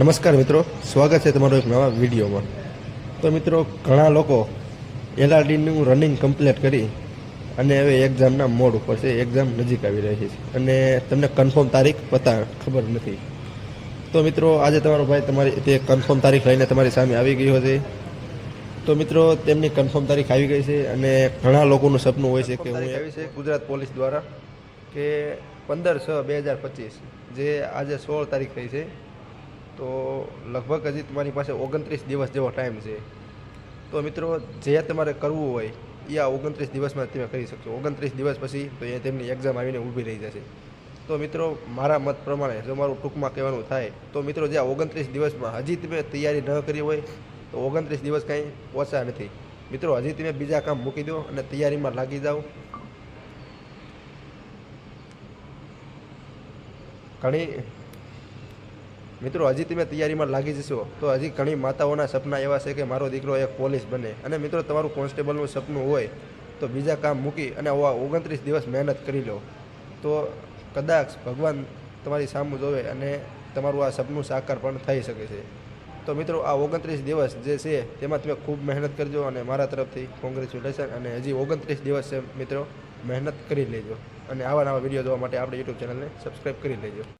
નમસ્કાર મિત્રો, સ્વાગત છે તમારો એક નવા વિડીયોમાં. તો મિત્રો, ઘણા લોકો એલઆરડીનું રનિંગ કમ્પ્લીટ કરી અને હવે એક્ઝામના મોડ ઉપર છે એક્ઝામ નજીક આવી રહી છે. અને તમને કન્ફર્મ તારીખ પતા ખબર નથી. તો મિત્રો, આજે તમારો ભાઈ તમારી તે કન્ફર્મ તારીખ લઈને તમારી સામે આવી ગયો છે. તો મિત્રો, તેમની કન્ફર્મ તારીખ આવી ગઈ છે અને ઘણા લોકોનું સપનું હોય છે કે હું આવી છે ગુજરાત પોલીસ દ્વારા કે પંદર છ બે હજાર પચીસ, જે આજે સોળ તારીખ થઈ છે. તો લગભગ હજી તમારી પાસે ઓગણત્રીસ દિવસ જેવો ટાઈમ છે. તો મિત્રો, જે તમારે કરવું હોય, એ આ ઓગણત્રીસ દિવસમાં તમે કરી શકશો. ઓગણત્રીસ દિવસ પછી તો એ તેમની એક્ઝામ આવીને ઊભી રહી જશે. તો મિત્રો, મારા મત પ્રમાણે, જો મારું ટૂંકમાં કહેવાનું થાય, તો મિત્રો, જે આ ઓગણત્રીસ દિવસમાં હજી તમે તૈયારી ન કરી હોય, તો ઓગણત્રીસ દિવસ કાંઈ ઓછા નથી. મિત્રો, હજી તમે બીજા કામ મૂકી દો અને તૈયારીમાં લાગી જાઓ. ઘણી મિત્રો, હજી તમે તૈયારીમાં લાગી જશો તો હજી ઘણી માતાઓના સપના એવા છે કે મારો દીકરો એક પોલીસ બને. અને મિત્રો, તમારું કોન્સ્ટેબલનું સપનું હોય તો બીજા કામ મૂકી અને ઓગણત્રીસ દિવસ મહેનત કરી લો. તો કદાચ ભગવાન તમારી સામું જોવે અને તમારું આ સપનું સાકાર પણ થઈ શકે છે. તો મિત્રો, આ ઓગણત્રીસ દિવસ જે છે તેમાં તમે ખૂબ મહેનત કરજો અને મારા તરફથી કોંગ્રેચ્યુલેશન અને હજી ઓગણત્રીસ દિવસ છે મિત્રો, મહેનત કરી લેજો. અને આવા નવા વીડિયો જોવા માટે આપણે યુટ્યુબ ચેનલને સબસ્ક્રાઈબ કરી લેજો.